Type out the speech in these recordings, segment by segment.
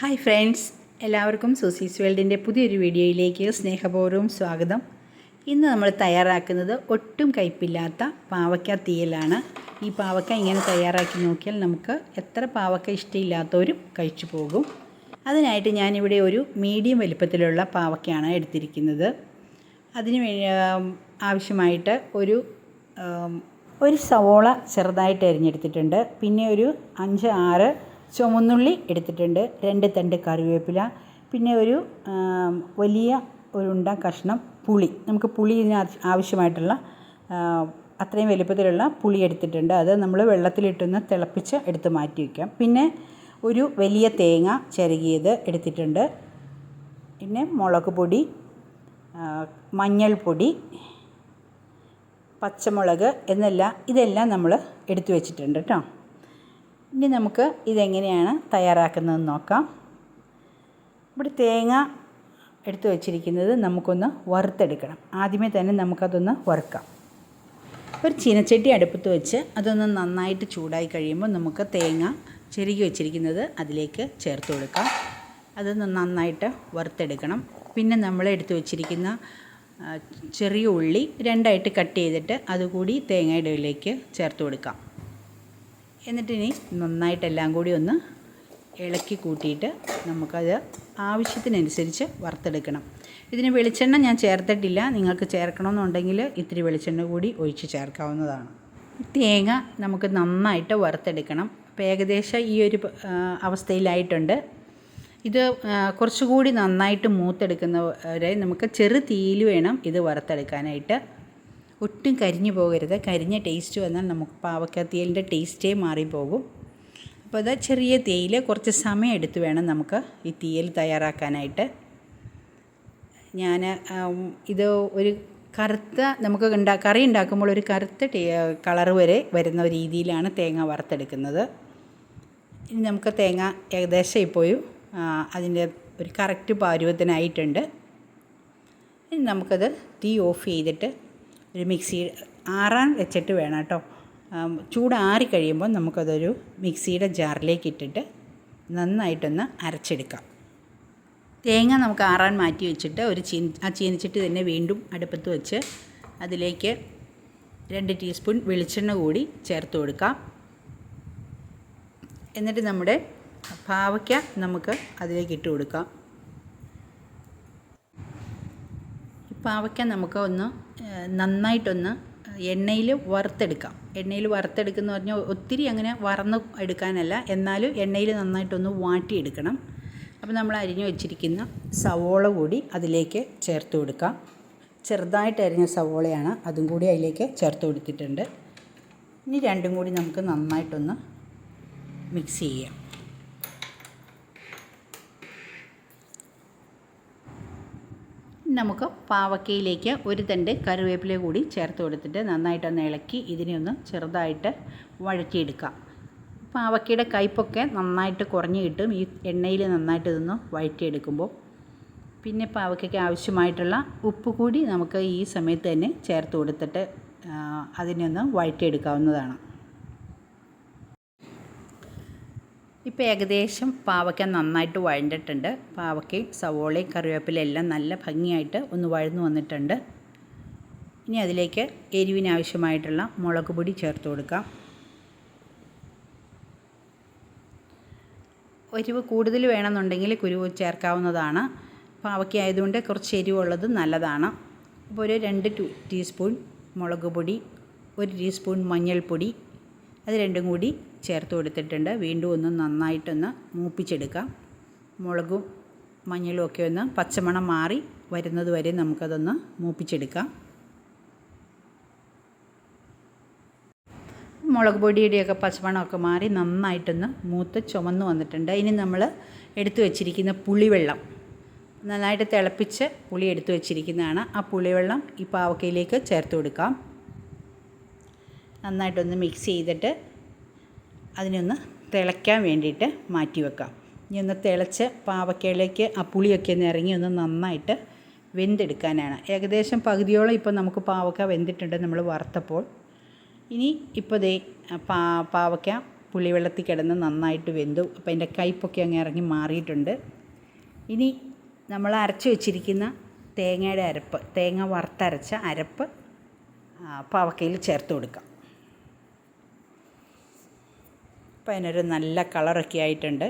Hi friends എല്ലാവർക്കും സൂസീസ് വേൾഡിന്റെ പുതിയൊരു വീഡിയോയിലേക്ക് സ്നേഹപൂർവം സ്വാഗതം. ഇന്ന് നമ്മൾ തയ്യാറാക്കുന്നത് ഒട്ടും കയ്പില്ലാത്ത പാവയ്ക്ക തീയലാണ്. ഈ പാവയ്ക്ക ഇങ്ങനെ തയ്യാറാക്കി നോക്കിയാൽ നമുക്ക് എത്ര പാവയ്ക്ക ഇഷ്ടമില്ലാത്തവരും കഴിച്ചു പോകും. അതിനായിട്ട് ഞാനിവിടെ ഒരു മീഡിയം വലിപ്പത്തിലുള്ള പാവയ്ക്കയാണ് എടുത്തിരിക്കുന്നത്. അതിന് ആവശ്യമായിട്ട് ഒരു ഒരു സവോള ചെറുതായിട്ട് അരിഞ്ഞെടുത്തിട്ടുണ്ട്. പിന്നെ ഒരു അഞ്ച് ആറ് ചുവന്നുള്ളി എടുത്തിട്ടുണ്ട്. രണ്ട് തണ്ട് കറിവേപ്പില. പിന്നെ ഒരു വലിയ ഒരു ഉണ്ട കഷ്ണം പുളി. നമുക്ക് പുളി ഇതിന് ആവശ്യമായിട്ടുള്ള അത്രയും വലുപ്പത്തിലുള്ള പുളി എടുത്തിട്ടുണ്ട്. അത് നമ്മൾ വെള്ളത്തിലിട്ടൊന്ന് തിളപ്പിച്ച് എടുത്ത് മാറ്റി വയ്ക്കാം. പിന്നെ ഒരു വലിയ തേങ്ങ ചിരകിയത് എടുത്തിട്ടുണ്ട്. പിന്നെ മുളക് പൊടി മഞ്ഞൾപ്പൊടി പച്ചമുളക് എന്നെല്ലാം ഇതെല്ലാം നമ്മൾ എടുത്തു വെച്ചിട്ടുണ്ട് കേട്ടോ. ഇനി നമുക്ക് ഇതെങ്ങനെയാണ് തയ്യാറാക്കുന്നതെന്ന് നോക്കാം. ഇവിടെ തേങ്ങ എടുത്തു വച്ചിരിക്കുന്നത് നമുക്കൊന്ന് വറുത്തെടുക്കണം. ആദ്യമേ തന്നെ നമുക്കതൊന്ന് വറുക്കാം. ഒരു ചീനച്ചട്ടി അടുപ്പത്ത് വെച്ച് അതൊന്ന് നന്നായിട്ട് ചൂടായി കഴിയുമ്പോൾ നമുക്ക് തേങ്ങ ചെരുകി വെച്ചിരിക്കുന്നത് അതിലേക്ക് ചേർത്ത് കൊടുക്കാം. അതൊന്ന് നന്നായിട്ട് വറുത്തെടുക്കണം. പിന്നെ നമ്മൾ എടുത്തു വച്ചിരിക്കുന്ന ചെറിയ ഉള്ളി രണ്ടായിട്ട് കട്ട് ചെയ്തിട്ട് അതുകൂടി തേങ്ങയുടെ ഉള്ളിലേക്ക് ചേർത്ത് കൊടുക്കാം. എന്നിട്ടിനി നന്നായിട്ടെല്ലാം കൂടി ഒന്ന് ഇളക്കി കൂട്ടിയിട്ട് നമുക്കത് ആവശ്യത്തിനനുസരിച്ച് വറുത്തെടുക്കണം. ഇതിന് വെളിച്ചെണ്ണ ഞാൻ ചേർത്തിട്ടില്ല. നിങ്ങൾക്ക് ചേർക്കണമെന്നുണ്ടെങ്കിൽ ഇത്തിരി വെളിച്ചെണ്ണ കൂടി ഒഴിച്ച് ചേർക്കാവുന്നതാണ്. തേങ്ങ നമുക്ക് നന്നായിട്ട് വറുത്തെടുക്കണം. അപ്പോൾ ഏകദേശം ഈ ഒരു അവസ്ഥയിലായിട്ടുണ്ട്. ഇത് കുറച്ചുകൂടി നന്നായിട്ട് മൂത്തെടുക്കുന്നവരെ നമുക്ക് ചെറു തീയിൽ വേണം ഇത് വറുത്തെടുക്കാനായിട്ട്. ഒട്ടും കരിഞ്ഞു പോകരുത്. കരിഞ്ഞ ടേസ്റ്റ് വന്നാൽ നമുക്ക് പാവക്ക തീയലിന്റെ ടേസ്റ്റേ മാറിപ്പോകും. അപ്പോൾ അത് ചെറിയ തേയില കുറച്ച് സമയം എടുത്ത് വേണം നമുക്ക് ഈ തീയൽ തയ്യാറാക്കാനായിട്ട്. ഞാൻ ഇത് ഒരു കറുത്ത നമുക്ക് ഉണ്ടാ കറി ഉണ്ടാക്കുമ്പോൾ ഒരു കറുത്ത കളർ വരെ വരുന്ന രീതിയിലാണ് തേങ്ങ വറുത്തെടുക്കുന്നത്. ഇനി നമുക്ക് തേങ്ങ ഏകദേശം ഇപ്പോഴും അതിന്റെ ഒരു കറക്റ്റ് പാരുവത്തിനായിട്ടുണ്ട്. ഇനി നമുക്കത് തീ ഓഫ് ചെയ്തിട്ട് ഒരു മിക്സിയിൽ ആറാൻ വെച്ചിട്ട് വേണം കേട്ടോ. ചൂട് ചൂടാറി കഴിയുമ്പോൾ നമുക്കതൊരു മിക്സിയുടെ ജാറിലേക്ക് ഇട്ടിട്ട് നന്നായിട്ടൊന്ന് അരച്ചെടുക്കാം. തേങ്ങ നമുക്ക് ആറാൻ മാറ്റി വെച്ചിട്ട് ഒരു ചീ ആ ചീനിച്ചിട്ട് തന്നെ വീണ്ടും അടുപ്പത്ത് വെച്ച് അതിലേക്ക് രണ്ട് ടീസ്പൂൺ വെളിച്ചെണ്ണ കൂടി ചേർത്ത് കൊടുക്കാം. എന്നിട്ട് നമ്മുടെ പാവയ്ക്ക നമുക്ക് അതിലേക്ക് ഇട്ട് കൊടുക്കാം ഈ പാവയ്ക്ക നമുക്ക് ഒന്ന് നന്നായിട്ടൊന്ന് എണ്ണയിൽ വറുത്തെടുക്കാം. എണ്ണയിൽ വറുത്തെടുക്കുന്ന പറഞ്ഞാൽ ഒത്തിരി അങ്ങനെ വറന്ന് എടുക്കാനല്ല. എന്നാലും എണ്ണയിൽ നന്നായിട്ടൊന്ന് വാട്ടിയെടുക്കണം. അപ്പോൾ നമ്മൾ അരിഞ്ഞു വെച്ചിരിക്കുന്ന സവോള കൂടി അതിലേക്ക് ചേർത്ത് കൊടുക്കാം. ചെറുതായിട്ട് അരിഞ്ഞ സവോളയാണ് അതും കൂടി അതിലേക്ക് ചേർത്ത് കൊടുത്തിട്ടുണ്ട്. ഇനി രണ്ടും കൂടി നമുക്ക് നന്നായിട്ടൊന്ന് മിക്സ് ചെയ്യാം. നമുക്ക് പാവക്കയിലേക്ക് ഒരു തണ്ട് കറിവേപ്പില കൂടി ചേർത്ത് കൊടുത്തിട്ട് നന്നായിട്ടൊന്ന് ഇളക്കി ഇതിനെ ഒന്ന് ചെറുതായിട്ട് വഴറ്റിയെടുക്കാം. പാവക്കയുടെ കയ്പൊക്കെ നന്നായിട്ട് കുറഞ്ഞ് കിട്ടും. ഈ എണ്ണയിൽ നന്നായിട്ട് ഇതൊന്ന് വഴറ്റിയെടുക്കുമ്പോൾ. പിന്നെ പാവക്കയ്ക്ക് ആവശ്യമായിട്ടുള്ള ഉപ്പ് കൂടി നമുക്ക് ഈ സമയത്ത് തന്നെ ചേർത്ത് കൊടുത്തിട്ട് അതിനെ ഒന്ന് വഴറ്റിയെടുക്കാവുന്നതാണ്. ഇപ്പോൾ ഏകദേശം പാവയ്ക്ക നന്നായിട്ട് വഴണ്ടിട്ടുണ്ട്. പാവയ്ക്കയും സവോളയും കറിവേപ്പിലയും എല്ലാം നല്ല ഭംഗിയായിട്ട് ഒന്ന് വഴന്നു വന്നിട്ടുണ്ട്. ഇനി അതിലേക്ക് എരിവിനാവശ്യമായിട്ടുള്ള മുളക് പൊടി ചേർത്ത് കൊടുക്കാം. എരിവ് കൂടുതൽ വേണമെന്നുണ്ടെങ്കിൽ കുരുവ് ചേർക്കാവുന്നതാണ്. പാവയ്ക്ക ആയതുകൊണ്ട് കുറച്ച് എരിവുള്ളത് നല്ലതാണ്. അപ്പോൾ ഒരു രണ്ട് ടീസ്പൂൺ മുളക് പൊടി ഒരു ടീസ്പൂൺ മഞ്ഞൾപ്പൊടി അത് രണ്ടും കൂടി ചേർത്ത് കൊടുത്തിട്ടുണ്ട്. വീണ്ടും ഒന്ന് നന്നായിട്ടൊന്ന് മൂപ്പിച്ചെടുക്കാം. മുളകും മഞ്ഞളും ഒക്കെ ഒന്ന് പച്ചമണം മാറി വരുന്നത് വരെ നമുക്കതൊന്ന് മൂപ്പിച്ചെടുക്കാം. മുളക് പൊടിയുടെയൊക്കെ പച്ചമണമൊക്കെ മാറി നന്നായിട്ടൊന്ന് മൂത്ത് ചുമന്ന് വന്നിട്ടുണ്ട്. ഇനി നമ്മൾ എടുത്തു വച്ചിരിക്കുന്ന പുളിവെള്ളം നന്നായിട്ട് തിളപ്പിച്ച് പുളി എടുത്തു വച്ചിരിക്കുന്നതാണ്. ആ പുളിവെള്ളം ഈ പാവക്കയിലേക്ക് ചേർത്ത് കൊടുക്കാം. നന്നായിട്ടൊന്ന് മിക്സ് ചെയ്തിട്ട് അതിനൊന്ന് തിളയ്ക്കാൻ വേണ്ടിയിട്ട് മാറ്റി വെക്കാം. ഇനി ഒന്ന് തിളച്ച് പാവക്കയിലേക്ക് ആ പുളിയൊക്കെ ഒന്ന് ഇറങ്ങി ഒന്ന് നന്നായിട്ട് വെന്തെടുക്കാനാണ്. ഏകദേശം പകുതിയോളം ഇപ്പോൾ നമുക്ക് പാവക്ക വെന്തിട്ടുണ്ട് നമ്മൾ വറുത്തപ്പോൾ. ഇനി ഇപ്പോൾ ദേ പാ പാവയ്ക്ക പുളിവെള്ളത്തിൽ കിടന്ന് നന്നായിട്ട് വെന്തു. അപ്പോൾ അതിന്റെ കയ്പൊക്കെ അങ്ങ് ഇറങ്ങി മാറിയിട്ടുണ്ട്. ഇനി നമ്മൾ അരച്ച് വെച്ചിരിക്കുന്ന തേങ്ങയുടെ അരപ്പ് തേങ്ങ വറുത്തരച്ച അരപ്പ് പാവക്കയിൽ ചേർത്ത് കൊടുക്കാം. അപ്പോൾ അതിനൊരു നല്ല കളറൊക്കെ ആയിട്ടുണ്ട്.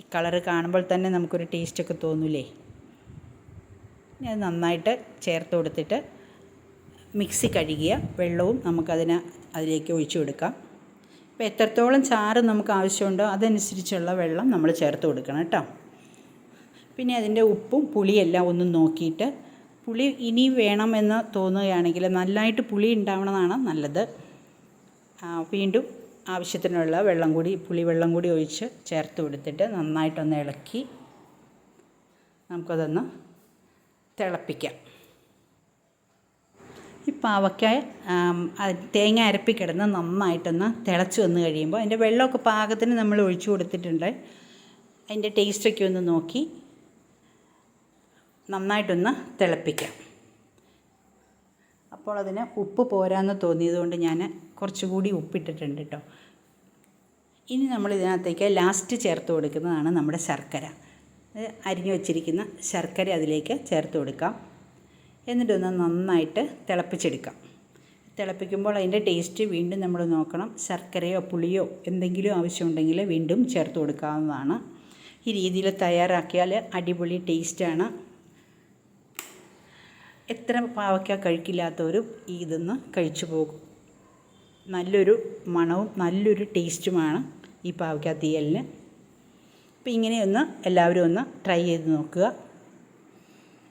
ഈ കളറ് കാണുമ്പോൾ തന്നെ നമുക്കൊരു ടേസ്റ്റൊക്കെ തോന്നൂലേ? ഞാൻ നന്നായിട്ട് ചേർത്ത് കൊടുത്തിട്ട് മിക്സി കഴുകിയ വെള്ളവും നമുക്കതിന് അതിലേക്ക് ഒഴിച്ചു കൊടുക്കാം. ഇപ്പോൾ എത്രത്തോളം ചാറ് നമുക്ക് ആവശ്യമുണ്ടോ അതനുസരിച്ചുള്ള വെള്ളം നമ്മൾ ചേർത്ത് കൊടുക്കണം കേട്ടോ. പിന്നെ അതിന്റെ ഉപ്പും പുളിയെല്ലാം ഒന്ന് നോക്കിയിട്ട് പുളി ഇനി വേണമെന്ന് തോന്നുകയാണെങ്കിൽ നല്ലതായിട്ട് പുളി ഉണ്ടാവണമെന്നാണ് നല്ലത്. വീണ്ടും ആവശ്യത്തിനുള്ള വെള്ളം കൂടി പുളിവെള്ളം കൂടി ഒഴിച്ച് ചേർത്ത് കൊടുത്തിട്ട് നന്നായിട്ടൊന്ന് ഇളക്കി നമുക്കതൊന്ന് തിളപ്പിക്കാം. ഈ പാവയ്ക്ക തേങ്ങ അരപ്പിക്കിടന്ന് നന്നായിട്ടൊന്ന് തിളച്ച് വന്ന് കഴിയുമ്പോൾ അതിന്റെ വെള്ളമൊക്കെ പാകത്തിന് നമ്മൾ ഒഴിച്ചു കൊടുത്തിട്ടുണ്ട്. അതിന്റെ ടേസ്റ്റൊക്കെ ഒന്ന് നോക്കി നന്നായിട്ടൊന്ന് തിളപ്പിക്കാം. അപ്പോൾ അതിന് ഉപ്പ് പോരാന്ന് തോന്നിയതുകൊണ്ട് ഞാൻ കുറച്ചുകൂടി ഉപ്പിട്ടിട്ടുണ്ട് കേട്ടോ ഇനി നമ്മൾ ഇതിനകത്തേക്ക് ലാസ്റ്റ് ചേർത്ത് കൊടുക്കുന്നതാണ് നമ്മുടെ ശർക്കര. അരിഞ്ഞു വച്ചിരിക്കുന്ന ശർക്കര അതിലേക്ക് ചേർത്ത് കൊടുക്കാം. എന്നിട്ടൊന്ന് നന്നായിട്ട് തിളപ്പിച്ചെടുക്കാം. തിളപ്പിക്കുമ്പോൾ അതിന്റെ ടേസ്റ്റ് വീണ്ടും നമ്മൾ നോക്കണം. ശർക്കരയോ പുളിയോ എന്തെങ്കിലും ആവശ്യമുണ്ടെങ്കിൽ വീണ്ടും ചേർത്ത് കൊടുക്കാവുന്നതാണ്. ഈ രീതിയിൽ തയ്യാറാക്കിയാൽ അടിപൊളി ടേസ്റ്റാണ് എത്ര പാവയ്ക്ക കഴിക്കില്ലാത്തവരും ഇതൊന്ന് കഴിച്ചു പോകും. നല്ലൊരു മണവും നല്ലൊരു ടേസ്റ്റുമാണ് ഈ പാവയ്ക്ക തീയലിന്. അപ്പോൾ ഇങ്ങനെയൊന്ന് എല്ലാവരും ഒന്ന് ട്രൈ ചെയ്ത് നോക്കുക.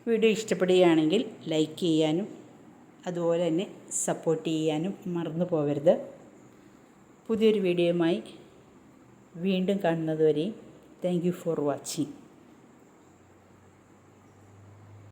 വീഡിയോ ഇഷ്ടപ്പെടുകയാണെങ്കിൽ ലൈക്ക് ചെയ്യാനും അതുപോലെ തന്നെ സപ്പോർട്ട് ചെയ്യാനും മറന്നു പോകരുത്. പുതിയൊരു വീഡിയോയുമായി വീണ്ടും കാണുന്നതുവരെയും താങ്ക് യു ഫോർ വാച്ചിങ്